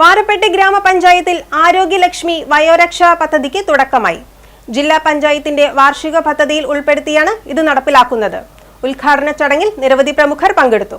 വാരപ്പെട്ടി ഗ്രാമപഞ്ചായത്തിൽ ആരോഗ്യലക്ഷ്മി വയോരക്ഷാ പദ്ധതിക്ക് തുടക്കമായി. ജില്ലാ പഞ്ചായത്തിന്റെ വാർഷിക പദ്ധതിയിൽ ഉൾപ്പെടുത്തിയാണ് ഇത് നടപ്പിലാക്കുന്നത്. ഉദ്ഘാടന ചടങ്ങിൽ നിരവധി പ്രമുഖർ പങ്കെടുത്തു.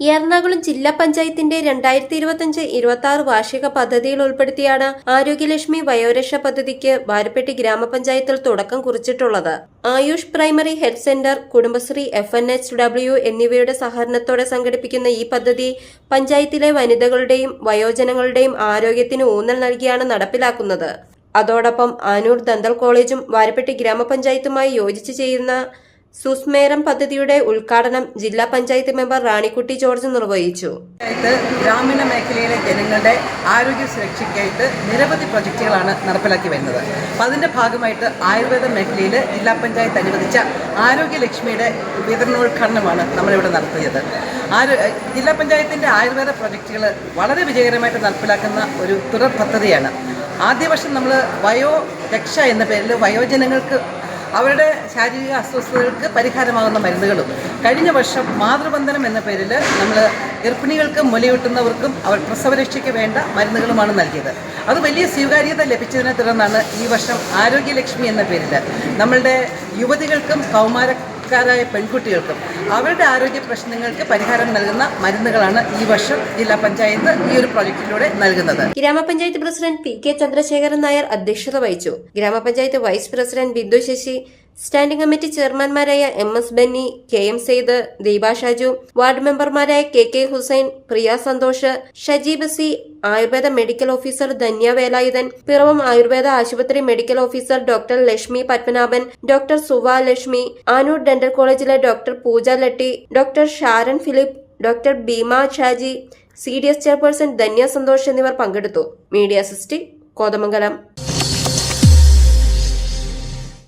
എറണാകുളം ജില്ലാ പഞ്ചായത്തിന്റെ രണ്ടായിരത്തി ഇരുപത്തിയഞ്ച് ഇരുപത്തി ആറ് വാർഷിക പദ്ധതിയിൽ ഉൾപ്പെടുത്തിയാണ് ആരോഗ്യലക്ഷ്മി വയോരക്ഷ പദ്ധതിക്ക് വാരപ്പെട്ടി ഗ്രാമപഞ്ചായത്തിൽ തുടക്കം കുറിച്ചിട്ടുള്ളത്. Ayush primary health centre Kudumbashree F N H W എന്നിവയുടെ സഹകരണത്തോടെ സംഘടിപ്പിക്കുന്ന ഈ പദ്ധതി പഞ്ചായത്തിലെ വനിതകളുടെയും വയോജനങ്ങളുടെയും ആരോഗ്യത്തിന് ഊന്നൽ നൽകിയാണ് നടപ്പിലാക്കുന്നത്. അതോടൊപ്പം ആനൂർ ദന്തൽ കോളേജും വാരപ്പെട്ടി ഗ്രാമപഞ്ചായത്തുമായി യോജിച്ച് ചെയ്യുന്ന സുസ്മേരം പദ്ധതിയുടെ ഉദ്ഘാടനം ജില്ലാ പഞ്ചായത്ത് മെമ്പർ റാണിക്കുട്ടി ജോർജ് നിർവഹിച്ചു. ഗ്രാമീണ മേഖലയിലെ ജനങ്ങളുടെ ആരോഗ്യ സുരക്ഷയ്ക്കായിട്ട് നിരവധി പ്രൊജക്റ്റുകളാണ് നടപ്പിലാക്കി വരുന്നത്. അപ്പം അതിന്റെ ഭാഗമായിട്ട് ആയുർവേദ മേഖലയിൽ ജില്ലാ പഞ്ചായത്ത് അനുവദിച്ച ആരോഗ്യലക്ഷ്മിയുടെ വിതരണോദ്ഘാടനമാണ് നമ്മളിവിടെ നടത്തിയത്. ജില്ലാ പഞ്ചായത്തിന്റെ ആയുർവേദ പ്രൊജക്റ്റുകൾ വളരെ വിജയകരമായിട്ട് നടപ്പിലാക്കുന്ന ഒരു തുടർ പദ്ധതിയാണ്. ആദ്യ വർഷം നമ്മൾ വയോ രക്ഷ എന്ന പേരിൽ വയോജനങ്ങൾക്ക് അവരുടെ ശാരീരിക അസ്വസ്ഥതകൾക്ക് പരിഹാരമാകുന്ന മരുന്നുകളും. കഴിഞ്ഞ വർഷം മാതൃബന്ധനം എന്ന പേരിൽ നമ്മൾ ഗർഭിണികൾക്കും മുലയൂട്ടുന്നവർക്കും അവർ പ്രസവരക്ഷയ്ക്ക് വേണ്ട മരുന്നുകളുമാണ് നൽകിയത്. അത് വലിയ സ്വീകാര്യത ലഭിച്ചതിനെ തുടർന്നാണ് ഈ വർഷം ആരോഗ്യലക്ഷ്മി എന്ന പേരിൽ നമ്മളുടെ യുവതികൾക്കും കൗമാരക്കാരായ പെൺകുട്ടികൾക്കും അവരുടെ ആരോഗ്യ പ്രശ്നങ്ങൾക്ക് പരിഹാരം നൽകുന്ന മരുന്നുകളാണ് ഈ വർഷം ജില്ലാ പഞ്ചായത്ത് ഈ ഒരു പ്രോജക്റ്റിലൂടെ നൽകുന്നത്. ഗ്രാമപഞ്ചായത്ത് president P K Chandrasekharan Nair അധ്യക്ഷത വഹിച്ചു. ഗ്രാമപഞ്ചായത്ത് vice president Bindu Sasi standing committee ചെയർമാൻമാരായ M S Benny K M Syed Deepa Shaju ward മെമ്പർമാരായ K K Hussain Priya Santhosh Shajeeb C Ayurveda medical officer Dhanya Velayudhan Piravom Ayurveda ആശുപത്രി medical officer doctor Lakshmi Padmanabhan doctor Suva Lakshmi Anoor dental കോളേജിലെ doctor Pooja Latti doctor Sharon Philip doctor Bheema Shaji C D S chairperson Dhanya Santhosh എന്നിവർ പങ്കെടുത്തു. Media സിസ്റ്റി കോതമംഗലം.